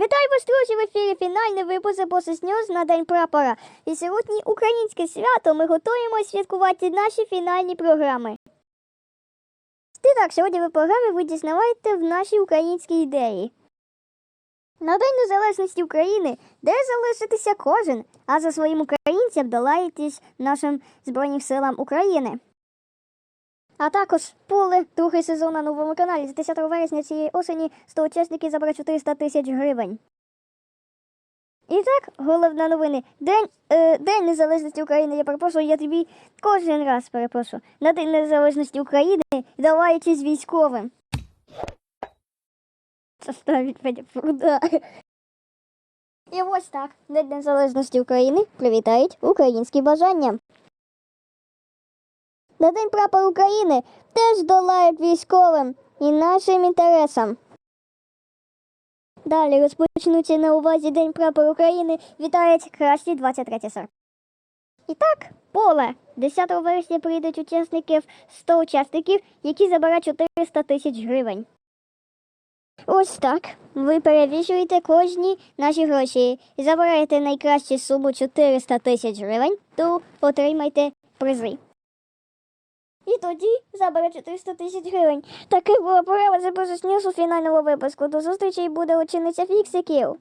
Вітаю вас, друзі! В ефірі фінальний випуск «Запоси Ньюз на День прапора. І сьогодні українське свято. Ми готуємо святкувати наші фінальні програми. І так, сьогодні в програмі ви дізнаєте в нашій українській ідеї. На День Незалежності України, де залишитися кожен, а за своїм українцям долаєтесь нашим Збройним силам України. А також поле другий сезон на новому каналі з 10 вересня цієї осені 100 учасників забрали 400 тисяч гривень. І так, головна новини. День, е, День Незалежності України, я перепрошую, я тобі кожен раз перепрошую. На День Незалежності України даваючись військовим. Заставить мене пруда. І ось так. День Незалежності України привітають українські бажання. На День прапор України теж долають військовим і нашим інтересам. Далі розпочнуться на увазі День прапор України вітають кращі 23 серпня. І так, поле. 10 вересня прийдуть учасників 100 учасників, які заберуть 400 тисяч гривень. Ось так. Ви перевішуєте кожні наші гроші і забираєте найкращу суму 400 тисяч гривень, то отримайте призи. І тоді забере 400 тисяч гривень. Таке було пора записати у фінальному випуску. До зустрічі буде учениця фіксиків.